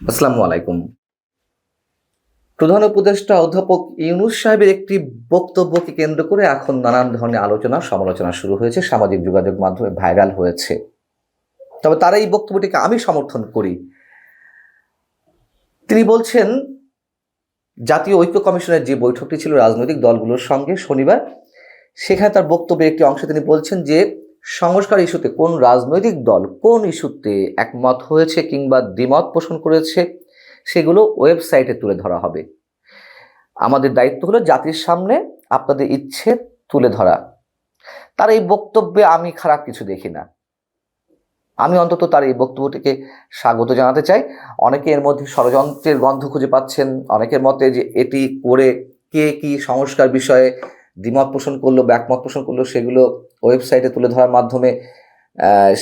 আসসালামু আলাইকুম। প্রধান উপদেষ্টা অধ্যাপক ইউনুস সাহেবের একটি বক্তব্যকে কেন্দ্র করে এখন নানান ধরনের আলোচনা, সমালোচনা শুরু হয়েছে, সামাজিক যোগাযোগ মাধ্যমে ভাইরাল হয়েছে। তবে তার এই বক্তব্যটিকে আমি সমর্থন করি। তিনি বলছেন, জাতীয় ঐক্য কমিশনের যে বৈঠকটি ছিল রাজনৈতিক দলগুলোর সঙ্গে শনিবার, সেখানে তার বক্তব্যের একটি অংশে তিনি বলছেন যে সংস্কার ইস্যুতে কোন রাজনৈতিক দল কোন ইস্যুতে একমত হয়েছে কিংবা দ্বিমত পোষণ করেছে, সেগুলো ওয়েবসাইটে তুলে ধরা হবে। আমাদের দায়িত্ব হলো জাতির সামনে আপনাদের ইচ্ছে তুলে ধরা। তার এই বক্তব্যে আমি খারাপ কিছু দেখি না। আমি অন্তত তার এই বক্তব্যটিকে স্বাগত জানাতে চাই। অনেকে এর মধ্যে ষড়যন্ত্রের গন্ধ খুঁজে পাচ্ছেন, অনেকের মতে যে এটি করে কে কি সংস্কার বিষয়ে দ্বিমত পোষণ করল, বা একমত পোষণ করল, সেগুলো ওয়েবসাইটে তুলে ধরার মাধ্যমে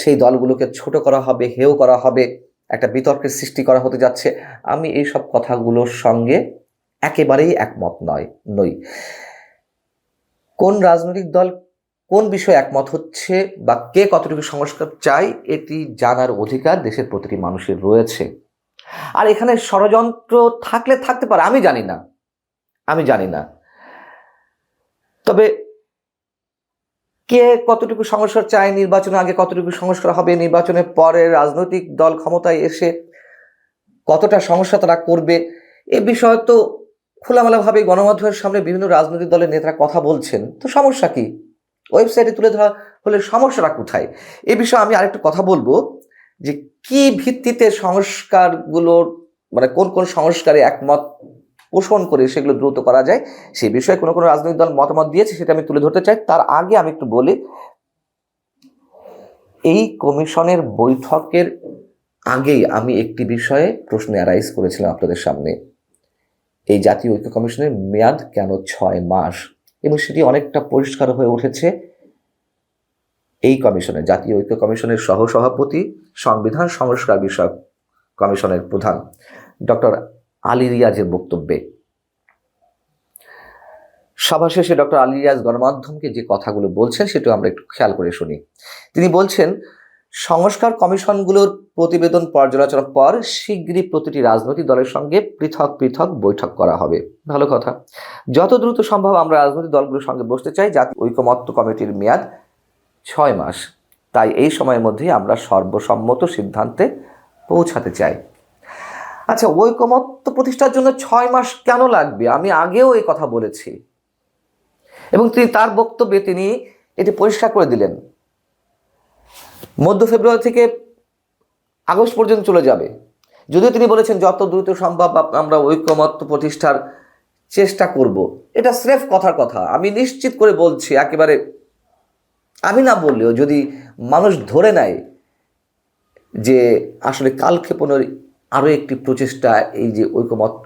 সেই দলগুলোকে ছোট করা হবে হেয় করা হবে, একটা বিতর্কের সৃষ্টি করা হতে যাচ্ছে। আমি এই সব কথাগুলোর সঙ্গে একেবারেই একমত নয়, নই। কোন রাজনৈতিক দল কোন বিষয়ে একমত হচ্ছে বা কে কতটুকু সংস্কার চাই এটি জানার অধিকার দেশের প্রতিটি মানুষের রয়েছে। আর এখানে ষড়যন্ত্র থাকলে থাকতে পারে, আমি জানি না। আমি জানি না। তবে কে কতটুকু সংস্কার চায় নির্বাচনের আগে কতটুকু সংস্কার হবে নির্বাচনের পরে রাজনৈতিক দল ক্ষমতায় এসে কতটা সমস্যা তারা করবে, এ বিষয়ে তো খোলামেলাভাবে গণমাধ্যমের সামনে বিভিন্ন রাজনৈতিক দলের নেতারা কথা বলছেন। তো সমস্যা কি? ওয়েবসাইটে তুলে ধরা হলে সমস্যাটা কোথায়? এ বিষয়ে আমি আরেকটু কথা বলব যে কি ভিত্তিতে সংস্কারগুলোর মানে কোন কোন সংস্কারে একমত পোষণ করে সেগুলো দ্রুত করা যায়। সে বিষয়ে কোনো কোনো রাজনৈতিক দল মতামত দিয়েছে, সেটা আমি তুলে ধরতে চাই। তার আগে আমি একটু বলি, এই কমিশনের বৈঠকের আগেই আমি একটি বিষয়ে প্রশ্ন অ্যারাইজ করেছিলাম আপনাদের সামনে। এই জাতীয় ঐক্য কমিশনের মেয়াদ কেন ছয় মাস? এবং সেটি অনেকটা পরিষ্কার হয়ে উঠেছে। এই কমিশনের জাতীয় ঐক্য কমিশনের সহসভাপতি, সংবিধান সংস্কার বিষয়ক কমিশনের প্রধান, ডক্টর আলী রিয়াজের বক্তব্যে। সভা শেষে ডক্টর আলী রিয়াজ গণমাধ্যমকে যে কথাগুলো বলছেন সেটাও আমরা একটু খেয়াল করে শুনি। তিনি বলছেন, সংস্কার কমিশনগুলোর প্রতিবেদন পর্যালোচনার পর শীঘ্রই প্রতিটি রাজনৈতিক দলের সঙ্গে পৃথক পৃথক বৈঠক করা হবে। ভালো কথা। যত দ্রুত সম্ভব আমরা রাজনৈতিক দলগুলোর সঙ্গে বসতে চাই, জাতীয় ঐকমত্য কমিটির মেয়াদ ছয় মাস। তাই এই সময়ের মধ্যেই আমরা সর্বসম্মত সিদ্ধান্তে পৌঁছাতে চাই। আচ্ছা ঐকমত্য প্রতিষ্ঠার জন্য ছয় মাস কেন লাগবে? আমি আগেও এই কথা বলেছি। এবং তিনি তার বক্তব্যে তিনি এটি পরিষ্কার করে দিলেন। মধ্য ফেব্রুয়ারি থেকে আগস্ট পর্যন্ত চলে যাবে। যদিও তিনি বলেছেন, যত দ্রুত সম্ভব আমরা ঐক্যমত্য প্রতিষ্ঠার চেষ্টা করব। এটা স্রেফ কথার কথা। আমি নিশ্চিত করে বলছি, একেবারে আমি না বললেও যদি মানুষ ধরে নেয় যে আসলে কালক্ষেপণের আরও একটি প্রচেষ্টা, এই যে ঐকমত্য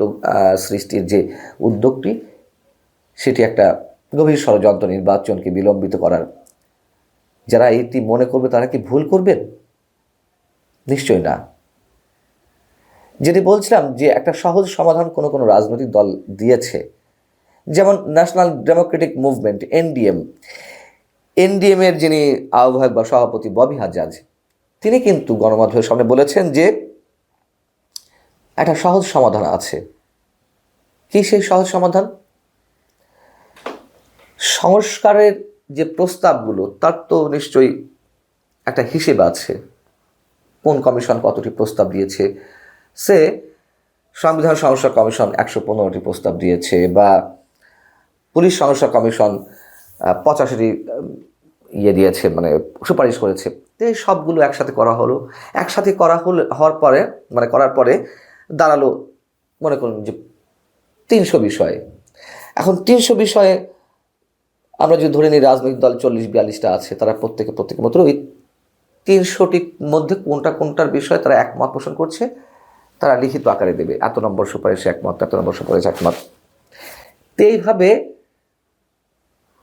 সৃষ্টির যে উদ্যোগটি, সেটি একটা গভীর ষড়যন্ত্র নির্বাচনকে বিলম্বিত করার। যারা এটি মনে করবে, তারা কি ভুল করবেন? নিশ্চয় না। যেটি বলছিলাম যে একটা সহজ সমাধান কোনো কোনো রাজনৈতিক দল দিয়েছে, যেমন national democratic movement, NDM. NDM এর যিনি আহ্বায়ক বা সভাপতি ববি হাজাজ, তিনি কিন্তু গণমাধ্যমের সামনে বলেছেন যে একটা সহজ সমাধান আছে। কি সেই সহজ সমাধান? সংস্কারের যে প্রস্তাবগুলো, তার তো নিশ্চয়ই একটা হিসেব আছে। কোন কমিশন কতটি প্রস্তাব দিয়েছে? সে সংবিধান সংস্কার কমিশন একশো পনেরোটি প্রস্তাব দিয়েছে বা পুলিশ সংস্কার কমিশন পঁচাশিটি ইয়ে দিয়েছে মানে সুপারিশ করেছে। তো এই সবগুলো একসাথে করা হলো। একসাথে করা হলে, হওয়ার পরে মানে করার পরে দাঁড়াল, মনে করুন যে তিনশো বিষয়ে। এখন তিনশো বিষয়ে আমরা যদি ধরে নিই রাজনৈতিক দল চল্লিশ, বিয়াল্লিশটা আছে, তারা প্রত্যেকে প্রত্যেকের মতো ওই তিনশোটির মধ্যে কোনটা কোনটার বিষয়ে তারা একমত পোষণ করছে, তারা লিখিত আকারে দেবে। এত নম্বর সুপারিশে একমত, এত নম্বর সুপারিশে একমত। তো এইভাবে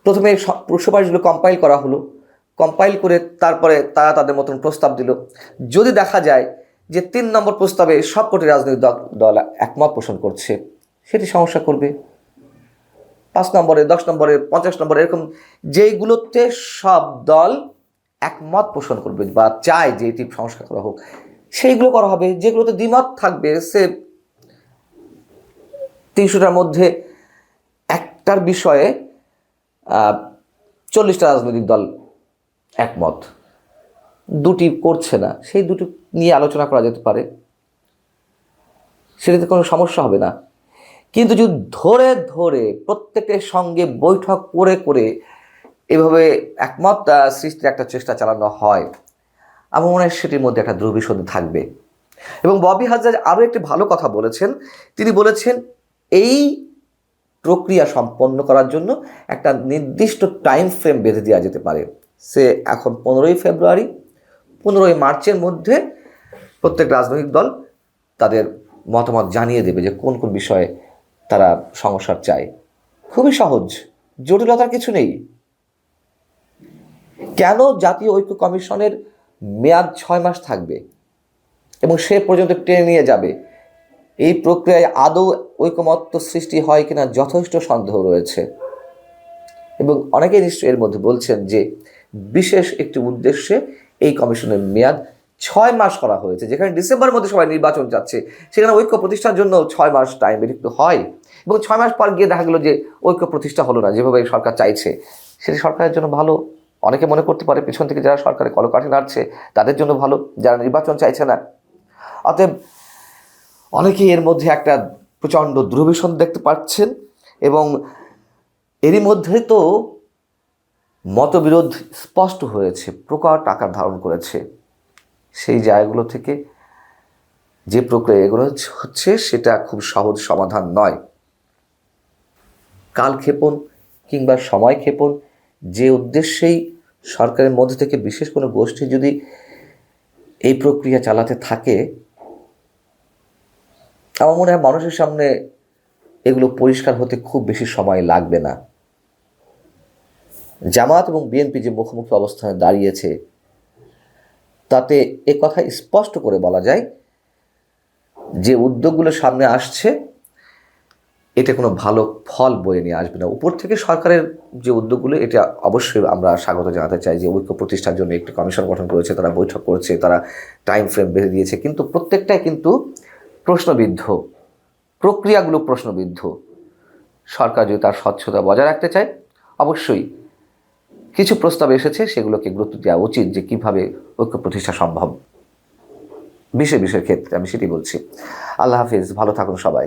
প্রথমে সুপারিশগুলো কম্পাইল করা হলো। কম্পাইল করে তারপরে তারা তাদের মতন প্রস্তাব দিল। যদি দেখা যায় যে তিন নম্বর প্রস্তাবে সবকটি রাজনৈতিক দল একমত পোষণ করছে, সেটি সমস্যা করবে। পাঁচ নম্বরে, দশ নম্বরে, পঞ্চাশ নম্বরে, এরকম যেইগুলোতে সব দল একমত পোষণ করবে বা চায় যে এটি সংস্কার করা হোক, সেইগুলো করা হবে। যেগুলোতে দ্বিমত থাকবে, সে তিনশোটার মধ্যে একটার বিষয়ে চল্লিশটা রাজনৈতিক দল একমত। দুটি করছে না, সেই দুটি নিয়ে আলোচনা করা যেতে পারে। সেটাতে কোনো সমস্যা হবে না। কিন্তু যদি ধরে ধরে প্রত্যেকের সঙ্গে বৈঠক করে করে এভাবে একমত সৃষ্টির একটা চেষ্টা চালানো হয়, আমার মনে হয় সেটির মধ্যে একটা দুর্বিষদ থাকবে। এবং ববি হাজার আরও একটি ভালো কথা বলেছেন। তিনি বলেছেন, এই প্রক্রিয়া সম্পন্ন করার জন্য একটা নির্দিষ্ট টাইম ফ্রেম বেঁধে দেওয়া যেতে পারে। সে এখন পনেরোই ফেব্রুয়ারি পনেরোই মার্চের মধ্যে প্রত্যেক রাজনৈতিক দল তাদের মতামত জানিয়ে দেবে যে কোন কোন বিষয়ে তারা সংস্কার চায়। খুবই সহজ, জটিলতার কিছু নেই। কেন জাতীয় ঐক্য কমিশনের মেয়াদ ছয় মাস থাকবে এবং সে পর্যন্ত টেনে নিয়ে যাবে? এই প্রক্রিয়ায় আদৌ ঐকমত্য সৃষ্টি হয় কিনা যথেষ্ট সন্দেহ রয়েছে। এবং অনেকেই নিশ্চয়ই এর মধ্যে বলছেন যে বিশেষ একটি উদ্দেশ্যে এই কমিশনের মেয়াদ ছয় মাস করা হয়েছে, যেখানে ডিসেম্বরের মধ্যে সবাই নির্বাচন যাচ্ছে সেখানে ঐক্য প্রতিষ্ঠার জন্য ছয় মাস টাইম একটু হয় এবং ছয় মাস পর গিয়ে দেখা গেলো যে ঐক্য প্রতিষ্ঠা হলো না, যেভাবে সরকার চাইছে। সেটা সরকারের জন্য ভালো। অনেকে মনে করতে পারে পিছন থেকে যারা সরকারে কলকাঠি নাড়ছে, তাদের জন্য ভালো। যারা নির্বাচন চাইছে না, অতএব অনেকেই এর মধ্যে একটা প্রচণ্ড দুর্বিষণ দেখতে পাচ্ছেন এবং এরই মধ্যে তো মতবিরোধ স্পষ্ট হয়েছে, প্রকট আকার ধারণ করেছে। সেই জায়গাগুলো থেকে যে প্রক্রিয়া এগুলো হচ্ছে, সেটা খুব সহজ সমাধান নয়। কালক্ষেপণ কিংবা সময় ক্ষেপণ যে উদ্দেশ্যেই সরকারের মধ্যে থেকে বিশেষ কোনো গোষ্ঠী যদি এই প্রক্রিয়া চালাতে থাকে, আমার মনে হয় মানুষের সামনে এগুলো পরিষ্কার হতে খুব বেশি সময় লাগবে না। জামাত এবং বিএনপি যে মুখোমুখি অবস্থানে দাঁড়িয়েছে, তাতে এ কথা স্পষ্ট করে বলা যায় যে উদ্যোগগুলো সামনে আসছে, এতে কোনো ভালো ফল বয়ে নিয়ে আসবে না। উপর থেকে সরকারের যে উদ্যোগগুলো, এটা অবশ্যই আমরা স্বাগত জানাতে চাই যে ঐক্য প্রতিষ্ঠার জন্য একটি কমিশন গঠন করেছে, তারা বৈঠক করেছে, তারা টাইম ফ্রেম বেঁধে দিয়েছে। কিন্তু প্রত্যেকটাই কিন্তু প্রশ্নবিদ্ধ, প্রক্রিয়াগুলো প্রশ্নবিদ্ধ। সরকার যদি তার স্বচ্ছতা বজায় রাখতে চায়, অবশ্যই কিছু প্রস্তাব এসেছে, সেগুলোকে গুরুত্ব দেওয়া উচিত যে কীভাবে ঐক্য প্রতিষ্ঠা সম্ভব। বিষয় বিষয়ের ক্ষেত্রে আমি সেটি বলছি। আল্লাহ হাফিজ, ভালো থাকুন সবাই।